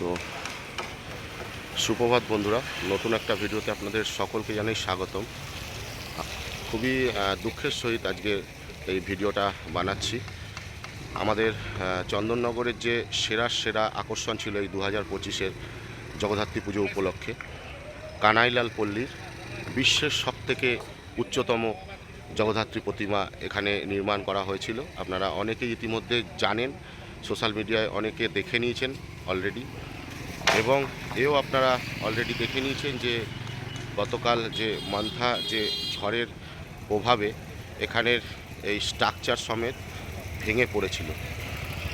তো সুপ্রভাত বন্ধুরা, নতুন একটা ভিডিওতে আপনাদের সকলকে জানাই স্বাগতম। খুবই দুঃখের সহিত আজকে এই ভিডিওটা বানাচ্ছি। আমাদের চন্দননগরের যে সেরা সেরা আকর্ষণ ছিল এই দু হাজার পঁচিশের জগদ্ধাত্রী পুজো উপলক্ষে, কানাইলাল পল্লীর বিশ্বের সবথেকে উচ্চতম জগদ্ধাত্রী প্রতিমা এখানে নির্মাণ করা হয়েছিল। আপনারা অনেকেই ইতিমধ্যে জানেন, সোশ্যাল মিডিয়ায় অনেকে দেখে নিয়েছেন। অলরেডি এবং এও আপনারা অলরেডি দেখে নিয়েছেন যে গতকাল যে মান্থা, যে ঝড়ের প্রভাবে এখানের এই স্ট্রাকচার সমেত ভেঙে পড়েছিল।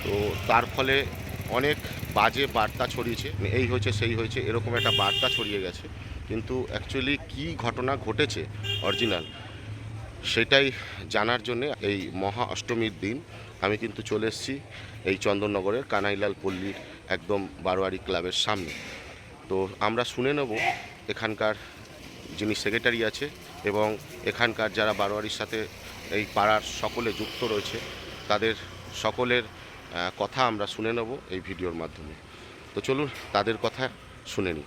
তো তার ফলে অনেক বাজে বার্তা ছড়িয়েছে, এই হয়েছে, সেই হয়েছে, এরকম একটা বার্তা ছড়িয়ে গেছে। কিন্তু অ্যাকচুয়ালি কী ঘটনা ঘটেছে অরিজিনাল সেটাই জানার জন্যে এই মহা অষ্টমীর দিন আমি কিন্তু চলে এসেছি এই চন্দননগরের কানাইলাল পল্লীর একদম বারোয়ারি ক্লাবের সামনে। তো আমরা শুনে নেব এখানকার যিনি সেক্রেটারি আছে এবং এখানকার যারা বারোয়ারির সাথে এই পাড়ার সকলে যুক্ত রয়েছে, তাদের সকলের কথা আমরা শুনে নেব এই ভিডিওর মাধ্যমে। তো চলুন তাদের কথা শুনে নিই।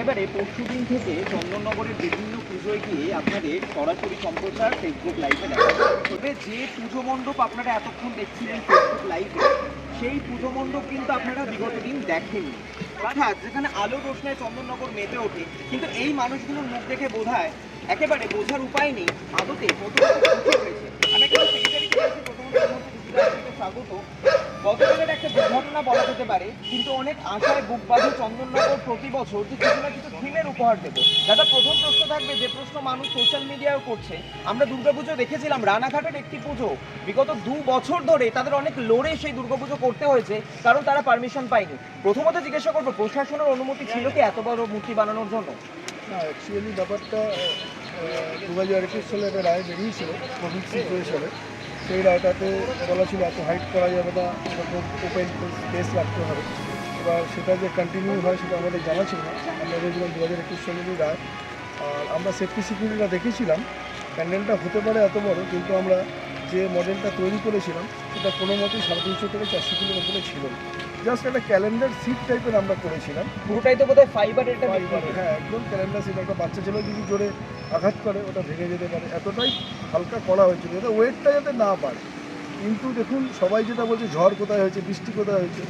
একেবারে পরশুদিন থেকে চন্দননগরের বিভিন্ন পুজোয় গিয়ে আপনাদের সরাসরি সম্প্রচার ফেসবুক লাইভে দেখা। তবে যে পুজো মণ্ডপ আপনারা এতক্ষণ দেখছিলেন ফেসবুক লাইভে সেই পুজো মণ্ডপ কিন্তু আপনারা বিগত দিন দেখেননি। অর্থাৎ যেখানে আলো রোশনায় চন্দননগর মেতে ওঠে, কিন্তু এই মানুষগুলোর মুখ দেখে বোঝায় একেবারে বোঝার উপায় নেই, আদতে কত হয়েছে। আমি বলছি প্রথমত স্বাগত। গতকালের একটা দুর্ঘটনা বলা যেতে পারে, কিন্তু অনেক আশায় বুক বাঁধে চন্দননগর প্রতি বছর যে কিছু না কিছু থিমের উপহার দেবে। দাদা, প্রথম প্রশ্ন থাকবে, যে প্রশ্ন মানুষ সোশ্যাল মিডিয়ায় করছে। আমরা দুর্গাপুজো দেখেছিলাম, রানাঘাটের একটি পুজো। বিগত দু বছর ধরে তাদের অনেক লড়ে সেই দুর্গাপুজো করতে হয়েছে, কারণ তারা পারমিশন পায়নি। প্রথমত জিজ্ঞাসা করব, প্রশাসনের অনুমতি ছিল কি এত বড় মূর্তি বানানোর জন্য? না অ্যাকচুয়ালি ব্যাপারটা দু হাজার একুশ সালে একটা রায় বেরিয়েছিল, কোভিড সিচুয়েশনে সেই রায়টাতে বলা ছিল এত হাইট করা যাবে না, এরকম ওপেন স্পেস রাখতে হবে। এবার সেটা যে কন্টিনিউ হয় সেটা আমাদের জানা ছিল না। আমরা দেখেছিলাম দু হাজার একুশ সালেরই রায়। আর আমরা সেফটি সিকিউরিটিটা দেখেছিলাম। প্যান্ডেলটা হতে পারে এত বড়, কিন্তু আমরা যে মডেলটা তৈরি করেছিলাম, সেটা কোনো মতেই সাড়ে তিনশো থেকে চারশো কিলোর উপরে ছিল না। জাস্ট একটা ক্যালেন্ডার সিট টাইপের আমরা করেছিলাম। পুরোটাই তো বোধহয় ফাইবার, হ্যাঁ একদম ক্যালেন্ডার সিট একটা বাচ্চা ছেলে যদি জোরে আঘাত করে ওটা ভেঙে যেতে পারে। এতটাই হালকা করা হয়েছিল। যাতে ওয়েটটা যাতে না বাড়ে। কিন্তু দেখুন সবাই যেটা বলছে ঝড় কোথায় হয়েছে বৃষ্টি কোথায় হয়েছে?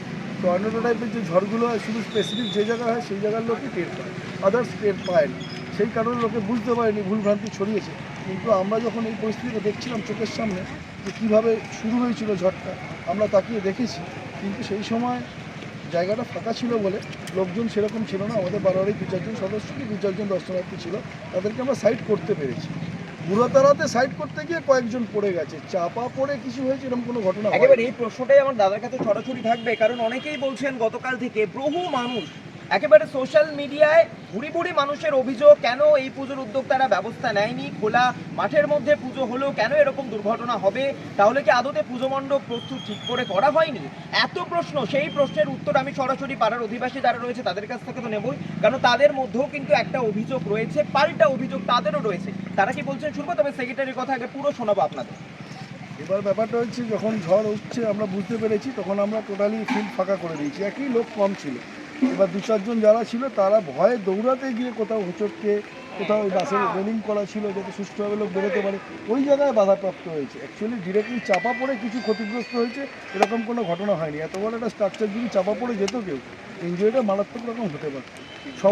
টর্নেডো টাইপের যে ঝড়গুলো হয় শুধু স্পেসিফিক যে জায়গায় হয় সেই জায়গার লোকই টের পায়। আদার্স টের পায় না সেই কারণে লোকে বুঝতে পারেনি ভুলভ্রান্তি ছড়িয়েছে। কিন্তু আমরা যখন এই পরিস্থিতিটা দেখছিলাম চোখের সামনে যে কীভাবে শুরু হয়েছিল ঝড়টা আমরা তাকিয়ে দেখেছি। কিন্তু সেই সময় জায়গাটা ফাঁকা ছিল বলে লোকজন সেরকম ছিল না। আমাদের বারোয়ারি দু চারজন সদস্য দু চারজন দর্শনার্থী ছিল, তাদেরকে আমরা সাইড করতে পেরেছি। বুড়োতারাতে সাইড করতে গিয়ে কয়েকজন পড়ে গেছে। চাপা পড়ে কিছু হয়েছে এরকম কোনো ঘটনা এই প্রশ্নটাই আমার দাদার কাছে ছড়াছড়ি থাকবে, কারণ অনেকেই বলছেন গতকাল থেকে বহু মানুষ একেবারে সোশ্যাল মিডিয়ায় ভুড়ি ভুড়ি মানুষের অভিযোগ, কেন এই পুজোর উদ্যোক্তারা ব্যবস্থা নেয়নি? খোলা মাঠের মধ্যে পুজো হলো, কেন এরকম দুর্ঘটনা হবে? তাহলে কি আদতে পুজো মণ্ডপ প্রস্তুত ঠিক করে করা হয়নি? এত প্রশ্ন, সেই প্রশ্নের উত্তর আমি সরাসরি পাড়ার অধিবাসী যারা রয়েছে তাদের কাছ থেকে তো নেবই। কারণ তাদের মধ্যেও কিন্তু একটা অভিযোগ রয়েছে, পাল্টা অভিযোগ তাদেরও রয়েছে। তারা কি বলছেন শুনব? তবে সেক্রেটারির কথা আগে পুরো শোনাবো আপনাদের। এবার ব্যাপারটা হচ্ছে, যখন ঝড় হচ্ছে আমরা বুঝতে পেরেছি, তখন আমরা টোটালি ফিল্ড ফাঁকা করে দিয়েছি। একই লোক কম ছিল। এবার দু চারজন যারা ছিল, তারা ভয়ে দৌড়াতে গিয়ে কোথাও হোঁচটকে, কোথাও ওই বাসের রেলিং করা ছিল যাতে সুষ্ঠুভাবে লোক বেরোতে পারে। ওই জায়গায় বাধাপ্রাপ্ত হয়েছে। অ্যাকচুয়ালি ডিরেক্টলি চাপা পড়ে কিছু ক্ষতিগ্রস্ত হয়েছে, এরকম কোনো ঘটনা হয়নি। এত বড় একটা স্ট্রাকচার যদি চাপা পড়ে যেত কেউ ইঞ্জুরিটা মারাত্মক রকম হতে পারত।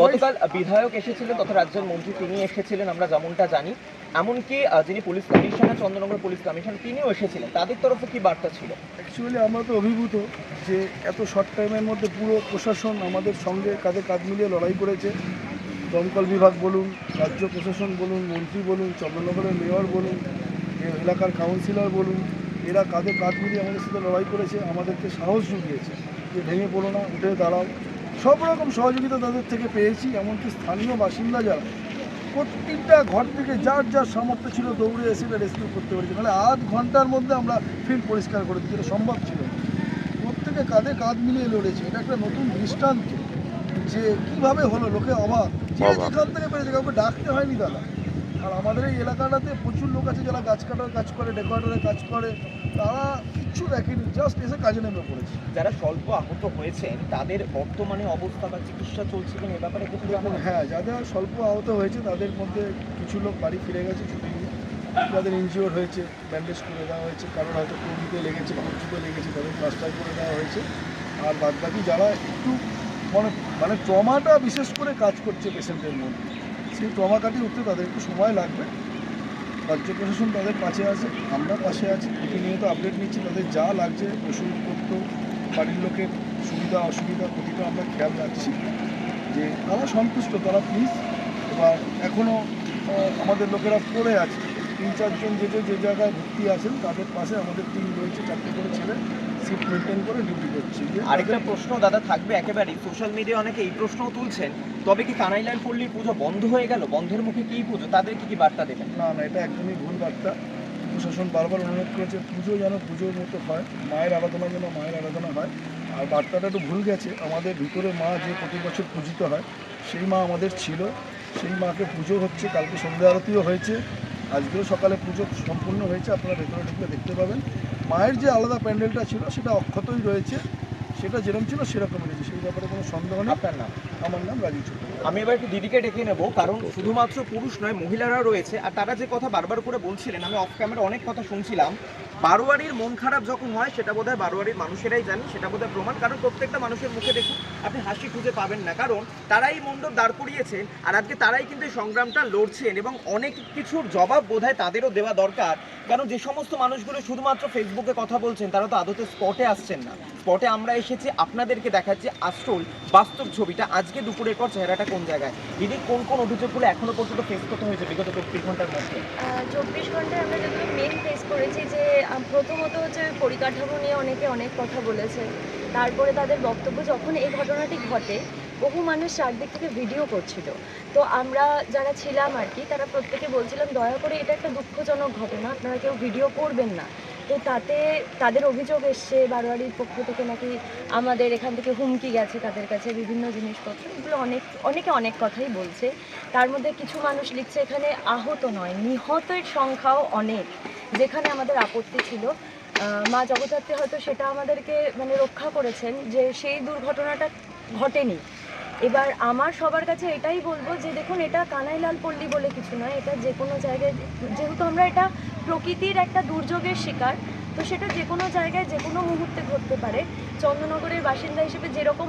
গতকাল বিধায়ক এসেছিলেন তথা রাজ্যের মন্ত্রী তিনি এসেছিলেন আমরা যেমনটা জানি। এমনকি যিনি police commissioner Chandannagar police commission তিনিও এসেছিলেন। তাদের তরফে কি বার্তা ছিল? অ্যাকচুয়ালি আমরা তো অভিভূত যে এত শর্ট টাইমের মধ্যে পুরো প্রশাসন আমাদের সঙ্গে কাঁধে কাঁধ মিলিয়ে লড়াই করেছে। দমকল বিভাগ বলুন রাজ্য প্রশাসন বলুন মন্ত্রী বলুন চন্দ্রনগরের মেয়র বলুন এলাকার কাউন্সিলর বলুন এরা কাঁধে কাঁধ মিলিয়ে আমাদের সাথে লড়াই করেছে আমাদেরকে সাহস জুগিয়েছে যে ভেঙে পড়ো না উঠে দাঁড়াও। সব রকম সহযোগিতা তাদের থেকে পেয়েছি এমনকি স্থানীয় বাসিন্দা যারা প্রত্যেকটা ঘর থেকে যার যার সামর্থ্য ছিল দৌড়ে এসে রেস্কিউ করতে পেরেছি। মানে আধ ঘণ্টার মধ্যে আমরা ফিল্ড পরিষ্কার করে দিচ্ছি এটা সম্ভব ছিল প্রত্যেকে কাঁধে কাঁধ মিলিয়ে লড়েছে এটা একটা নতুন দৃষ্টান্ত যে কীভাবে হলো লোকে অবাক। যে। যেখান থেকে পেরেছে কাউকে ডাকতে হয়নি দাদা আর আমাদের এই এলাকাটাতে প্রচুর লোক আছে যারা গাছ কাটার কাজ করে ডেকোরেটরের কাজ করে তারা কিচ্ছু দেখেনি জাস্ট এসে কাজে নেমে পড়েছে। যারা স্বল্প আহত হয়েছেন তাদের বর্তমানে অবস্থা বা চিকিৎসা চলছে কিনা এ ব্যাপারে কিছু হ্যাঁ যাদের স্বল্প আহত হয়েছে তাদের মধ্যে কিছু লোক বাড়ি ফিরে গেছে ছুটি নিয়ে। যাদের ইনজিওর হয়েছে ব্যান্ডেজ করে দেওয়া হয়েছে কারোর হয়তো কবিতে লেগেছে কবজিতে লেগেছে তাদের প্লাস্টার করে দেওয়া হয়েছে। আর বাদ বাকি যারা একটু মানে মানে ট্রমাটা বিশেষ করে কাজ করছে পেশেন্টের মধ্যে সেই ট্রমা কাটিয়ে উঠতে তাদের একটু সময় লাগবে। রাজ্য প্রশাসন তাদের পাশে আছে, আমরা পাশে আছি। প্রতিনিয়ত আপডেট নিচ্ছি, তাদের যা লাগছে, ওষুধপত্র, বাড়ির লোকের সুবিধা, অসুবিধা, প্রতিটা আমরা খেয়াল রাখছি যে তারা সন্তুষ্ট, তারা প্লিজ এবার এখনও আমাদের লোকেরা পড়ে আছে। তিন চারজন যে যে জায়গায় ভর্তি আছেন, তাদের পাশে আমাদের টিম রয়েছে, চারটে করে ছেলে। সিট মেনটেন করে ডিউটি করছে। আরেকটা প্রশ্ন দাদা থাকবে একেবারেই। সোশ্যাল মিডিয়া অনেকে এই প্রশ্নও তুলছেন তবে কি কানাইলাল পল্লীর পুজো বন্ধ হয়ে গেল? বন্ধের মুখে কি পুজো? তাদের কি কি বার্তা দেবেন? না না এটা একদমই ভুল বার্তা। প্রশাসন বারবার অনুরোধ করেছে পুজো যেন পুজোর মতো হয় মায়ের আরাধনা যেন মায়ের আরাধনা হয়। আর বার্তাটা একটু ভুল গেছে আমাদের ভিতরে মা যে প্রতি বছর পূজিত হয় সেই মা আমাদের ছিল। সেই মাকে পুজো হচ্ছে কালকে সন্ধ্যা আরতিও হয়েছে। আজকেও সকালে পুজো সম্পূর্ণ হয়েছে আপনারা ভেতরে ঢুকলে দেখতে পাবেন। মায়ের যে আলাদা প্যান্ডেলটা ছিল সেটা অক্ষতই রয়েছে। সেটা যেরকম ছিল সেরকম রয়েছে। সেই ব্যাপারে কোনো সন্দেহ নেই। আপনার নাম? আমার নাম রাজীব চক্রবর্তী আমি এবার একটু দিদিকে ডেকে নেব কারণ শুধুমাত্র পুরুষ নয় মহিলারা রয়েছে। আর তারা যে কথা বারবার করে বলছিলেন আমি অফ ক্যামেরা অনেক কথা শুনছিলাম। বারোয়ারির মন খারাপ যখন হয়, সেটা বোধহয় বারোয়ারির মানুষেরাই জানে, সেটা বোধহয় প্রমাণ। কারণ প্রত্যেকটা মানুষের মুখে দেখুন, আপনি হাসি খুঁজে পাবেন না। কারণ তারাই মণ্ডপ দাঁড় করিয়েছেন, আর আজকে তারাই কিন্তু এই সংগ্রামটা লড়ছেন, এবং অনেক কিছুর জবাব বোধহয় তাদেরও দেওয়া দরকার। কারণ যে সমস্ত মানুষগুলো শুধুমাত্র ফেসবুকে কথা বলছেন, তারা তো আদতে স্পটে আসছেন না। স্পটে আমরা এসেছি, আপনাদেরকে দেখাচ্ছি আসল বাস্তব ছবিটা। আজকে দুপুরের পর চেহারাটা কোন জায়গায়? দিদি, কোন কোন অভিযোগগুলো এখনও পর্যন্ত ফেস করতে হয়েছে বিগত চব্বিশ ঘণ্টার মধ্যে? চব্বিশ ঘন্টায় আমরা যেগুলো মেন ফেস করেছি যে প্রথমত হচ্ছে পরিকাঠামো নিয়ে অনেকে অনেক কথা বলেছে। তারপরে তাদের বক্তব্য, যখন এই ঘটনাটি ঘটে, বহু মানুষ চারদিক থেকে ভিডিও করছিল। তো আমরা যারা ছিলাম আর কি, তারা প্রত্যেকে বলছিলাম, দয়া করে এটা একটা দুঃখজনক ঘটনা, আপনারা কেউ ভিডিও করবেন না। তো তাতে তাদের অভিযোগ এসছে, বারোয়ারির পক্ষ থেকে নাকি আমাদের এখান থেকে হুমকি গেছে তাদের কাছে বিভিন্ন জিনিসপত্র। এগুলো অনেক, অনেকে অনেক কথাই বলছে। তার মধ্যে কিছু মানুষ লিখছে, এখানে আহত নয়, নিহতের সংখ্যাও অনেক। যেখানে আমাদের আপত্তি ছিল। মা জগদ্ধাত্রী হয়তো সেটা আমাদেরকে মানে রক্ষা করেছেন যে সেই দুর্ঘটনাটা ঘটেনি। এবার আমার সবার কাছে এটাই বলব যে দেখুন, এটা কানাইলাল পল্লী বলে কিছু নয়, এটা যে কোনো জায়গায় যেহেতু আমরা এটা প্রকৃতির একটা দুর্যোগের শিকার, তো সেটা যে কোনো জায়গায় যে কোনো মুহূর্তে ঘটতে পারে। চন্দ্রনগরের বাসিন্দা হিসেবে যেরকম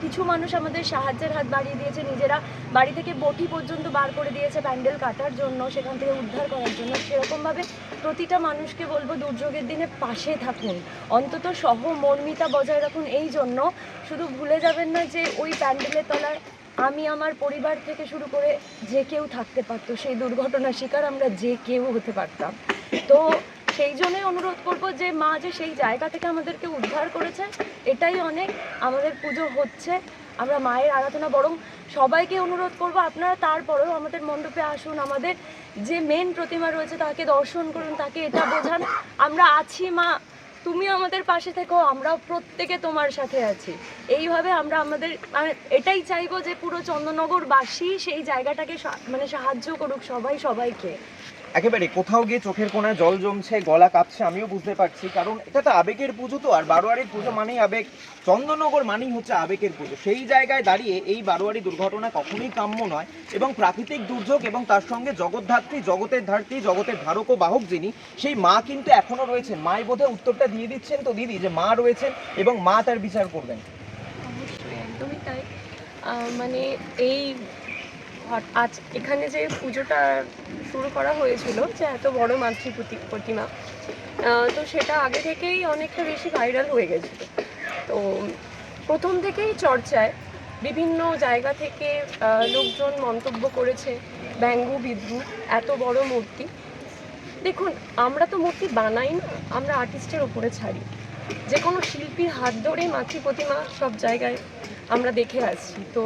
কিছু মানুষ আমাদের সাহায্যের হাত বাড়িয়ে দিয়েছে। নিজেরা বাড়ি থেকে বটি পর্যন্ত বার করে দিয়েছে প্যান্ডেল কাটার জন্য, সেখান থেকে উদ্ধার করার জন্য। সেরকমভাবে প্রতিটা মানুষকে বলব দুর্যোগের দিনে পাশে থাকুন। অন্তত সহ মর্মিতা বজায় রাখুন এই জন্য। শুধু ভুলে যাবেন না যে ওই প্যান্ডেলের তলায় আমি আমার পরিবার থেকে শুরু করে যে কেউ থাকতে পারতো। সেই দুর্ঘটনার শিকার আমরা যে কেউ হতে পারতাম। তো সেই জন্যই অনুরোধ করব যে মা যে সেই জায়গা থেকে আমাদেরকে উদ্ধার করেছেন, এটাই অনেক আমাদের পুজো হচ্ছে। আমরা মায়ের আরাধনা বরং সবাইকে অনুরোধ করব, আপনারা তারপরেও আমাদের মণ্ডপে আসুন। আমাদের যে মেন প্রতিমা রয়েছে তাকে দর্শন করুন, তাকে এটা বোঝান। আমরা আছি, মা। তুমি আমাদের পাশে থেকো, আমরাও প্রত্যেকে তোমার সাথে আছি। এইভাবে আমরা আমাদের মানে এটাই চাইব যে পুরো চন্দননগরবাসী সেই জায়গাটাকে মানে সাহায্য করুক সবাই সবাইকে। একেবারে কোথাও গিয়ে চোখের কোনায় জল জমছে, গলা কাঁপছে, আমিও বুঝতে পারছি। কারণ এটা তো আবেগের পুজো তো, আর বারোয়ারির পুজো মানেই আবেগ। চন্দননগর মানেই হচ্ছে আবেগের পুজো। সেই জায়গায় দাঁড়িয়ে এই বারোয়ারি দুর্ঘটনা কখনোই কাম্য নয়, এবং প্রাকৃতিক দুর্যোগ এবং তার সঙ্গে জগৎধাত্রী, জগতের ধাত্রী জগতের ধারক ও বাহক যিনি, সেই মা কিন্তু এখনও রয়েছেন। মাই বোধহয় উত্তরটা দিয়ে দিচ্ছেন তো দিদি, যে মা রয়েছেন এবং মা তার বিচার করবেন। অবশ্যই, একদমই তাই। মানে এই আজ এখানে যে পুজোটা শুরু করা হয়েছিল, যে এত বড় মাতৃ প্রতি- প্রতিমা তো সেটা আগে থেকেই অনেকটা বেশি ভাইরাল হয়ে গেছিল। তো প্রথম থেকেই চর্চায় বিভিন্ন জায়গা থেকে লোকজন মন্তব্য করেছে, ব্যঙ্গ বিদ্রুপ এত বড় মূর্তি। দেখুন, আমরা তো মূর্তি বানাই না, আমরা আর্টিস্টের উপরে ছাড়ি। যে কোনো শিল্পীর হাত ধরে মাতৃ প্রতিমা সব জায়গায় আমরা দেখে আসছি। তো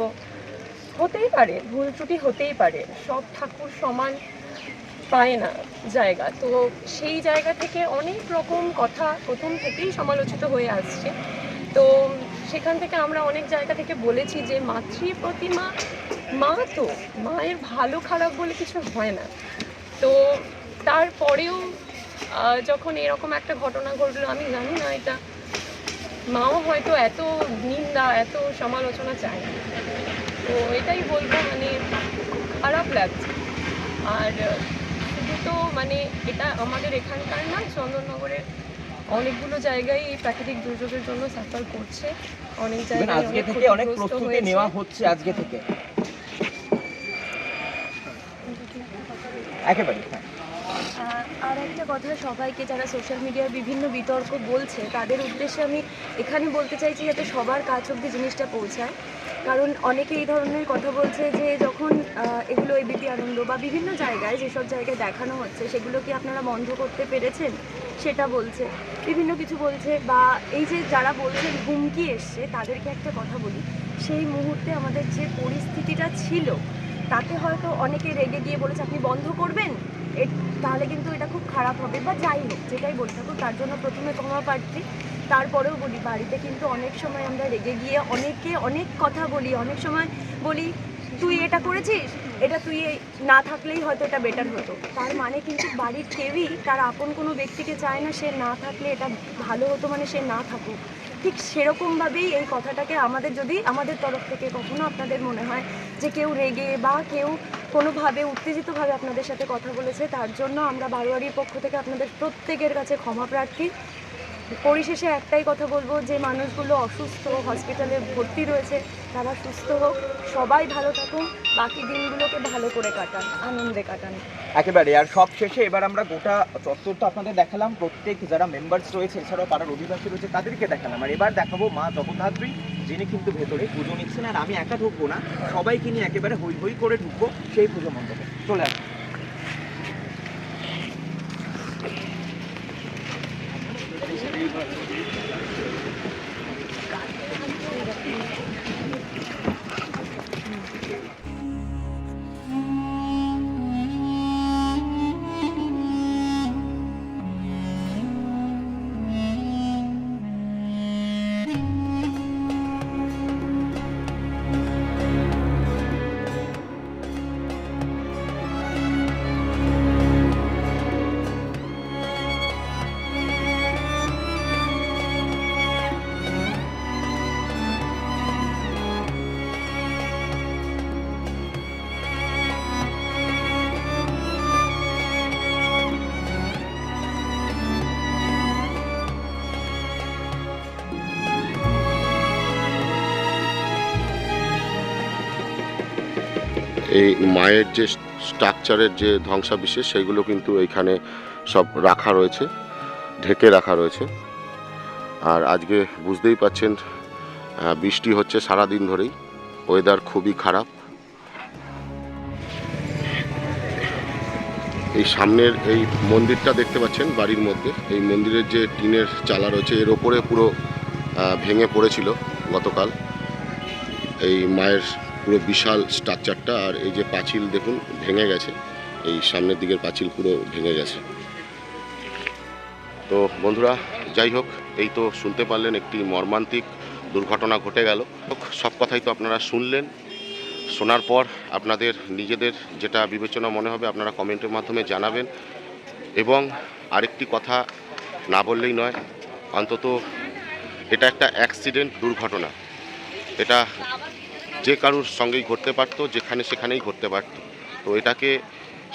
হতেই পারে, ভুল ত্রুটি হতেই পারে। সব ঠাকুর সমান পায় না জায়গা। তো সেই জায়গা থেকে অনেক রকম কথা প্রথম থেকেই সমালোচিত হয়ে আসছে। তো সেখান থেকে আমরা অনেক জায়গা থেকে বলেছি যে, মাতৃ প্রতিমা, মা তো, মায়ের ভালো খারাপ বলে কিছু হয় না। তো তারপরেও যখন এরকম একটা ঘটনা ঘটলো, আমি জানি না এটা, মাও হয়তো এত নিন্দা, এত সমালোচনা চায় না। তো এটাই বলব মানে খুব খারাপ লাগছে। আর শুধু তো মানে এটা আমাদের এখানকার না চন্দননগরের অনেকগুলো জায়গায় এই প্রাকৃতিক দুর্যোগের জন্য সাফার করছে। অনেক জায়গায় আজকে থেকে অনেক প্রস্তুতি নেওয়া হচ্ছে আজকে থেকে। একেবারে হ্যাঁ। আর একটা কথা সবাইকে যারা সোশ্যাল মিডিয়ার বিভিন্ন বিতর্ক বলছে তাদের উদ্দেশ্যে আমি এখানে বলতে চাইছি যাতে সবার কাছ অব্দি জিনিসটা পৌঁছায়। কারণ অনেকে এই ধরনের কথা বলছে যে যখন এগুলো এবিপি আনন্দ বা বিভিন্ন জায়গায় যেসব জায়গায় দেখানো হচ্ছে, সেগুলো কি আপনারা বন্ধ করতে পেরেছেন? সেটা বলছে। বিভিন্ন কিছু বলছে বা এই যে যারা বলছেন হুমকি এসছে, তাদেরকে একটা কথা বলি। সেই মুহূর্তে আমাদের যে পরিস্থিতিটা ছিল, তাতে হয়তো অনেকে রেগে গিয়ে বলেছে, আপনি বন্ধ করবেন? তাহলে কিন্তু এটা খুব খারাপ হবে। বা যাই হোক, যেটাই বলে থাকুক তার জন্য প্রথমে ক্ষমা প্রার্থী। তারপরেও বলি, বাড়িতে কিন্তু অনেক সময় আমরা রেগে গিয়ে অনেকে অনেক কথা বলি, অনেক সময় বলি, তুই এটা করেছিস? এটা তুই না থাকলেই হয়তো এটা বেটার হতো। তার মানে কিন্তু বাড়ির কেউই তার আপন কোনো ব্যক্তিকে চায় না সে না থাকলে এটা ভালো হতো মানে সে না থাকুক। ঠিক সেরকমভাবেই এই কথাটাকে আমাদের যদি আমাদের তরফ থেকে কখনো আপনাদের মনে হয় যে কেউ রেগে বা কেউ কোনোভাবে উত্তেজিতভাবে আপনাদের সাথে কথা বলেছে, তার জন্য আমরা বারোয়ারির পক্ষ থেকে আপনাদের প্রত্যেকের কাছে ক্ষমা প্রার্থী। পরিশেষে একটাই কথা বলব, যে মানুষগুলো অসুস্থ হসপিটালে ভর্তি রয়েছে, তারা সুস্থ হোক, সবাই ভালো থাকুন, বাকি দিনগুলোকে ভালো করে কাটান, আনন্দে কাটান। একেবারে, আর সব শেষে এবার আমরা গোটা চত্বরটা আপনাদের দেখালাম, প্রত্যেক যারা মেম্বার্স রয়েছে, এছাড়াও পাড়ার অধিবাসী রয়েছে, তাদেরকে দেখালাম। আর এবার দেখাবো মা জগদ্ধাত্রী, যিনি কিন্তু ভেতরে পুজো নিচ্ছেন, আর আমি একা ঢুকবো না, সবাইকে নিয়ে একেবারে হই হই করে ঢুকবো সেই পুজো মণ্ডপে। চলে আসুন। এই মায়ের যে স্ট্রাকচারের যে ধ্বংসাবিশেষ, সেগুলো কিন্তু এইখানে সব রাখা রয়েছে, ঢেকে রাখা রয়েছে। আর আজকে বুঝতেই পাচ্ছেন বৃষ্টি হচ্ছে সারা দিন ধরেই। ওয়েদার খুবই খারাপ। এই সামনের এই মন্দিরটা দেখতে পাচ্ছেন বাড়ির মধ্যে। এই মন্দিরের যে টিনের চালা রয়েছে, এর ওপরে পুরো ভেঙে পড়েছিল গতকাল। এই মায়ের পুরো বিশাল স্ট্রাকচারটা আর এই যে পাঁচিল দেখুন, ভেঙে গেছে। এই সামনের দিকের পাঁচিল পুরো ভেঙে গেছে। তো বন্ধুরা, যাই হোক, এই তো শুনতে পারলেন একটি মর্মান্তিক দুর্ঘটনা ঘটে গেল। সব কথাই তো আপনারা শুনলেন। শোনার পর আপনাদের নিজেদের যেটা বিবেচনা মনে হবে, আপনারা কমেন্টের মাধ্যমে জানাবেন। এবং আরেকটি কথা না বললেই নয়, অন্তত এটা একটা অ্যাক্সিডেন্ট দুর্ঘটনা। এটা যে কারুর সঙ্গেই ঘটতে পারতো, যেখানে সেখানেই ঘটতে পারতো। তো এটাকে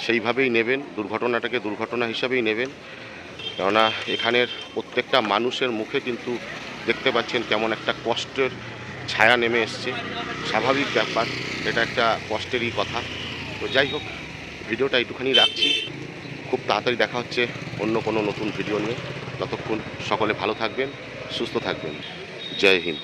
সেইভাবেই নেবেন, দুর্ঘটনাটাকে দুর্ঘটনা হিসাবেই নেবেন। কেননা এখানের প্রত্যেকটা মানুষের মুখে কিন্তু দেখতে পাচ্ছেন কেমন একটা কষ্টের ছায়া নেমে এসছে। স্বাভাবিক ব্যাপার, এটা একটা কষ্টেরই কথা। তো যাই হোক, ভিডিওটা একটুখানি রাখছি। খুব তাড়াতাড়ি দেখা হচ্ছে অন্য কোনো নতুন ভিডিও নিয়ে। ততক্ষণ সকলে ভালো থাকবেন, সুস্থ থাকবেন। জয় হিন্দ।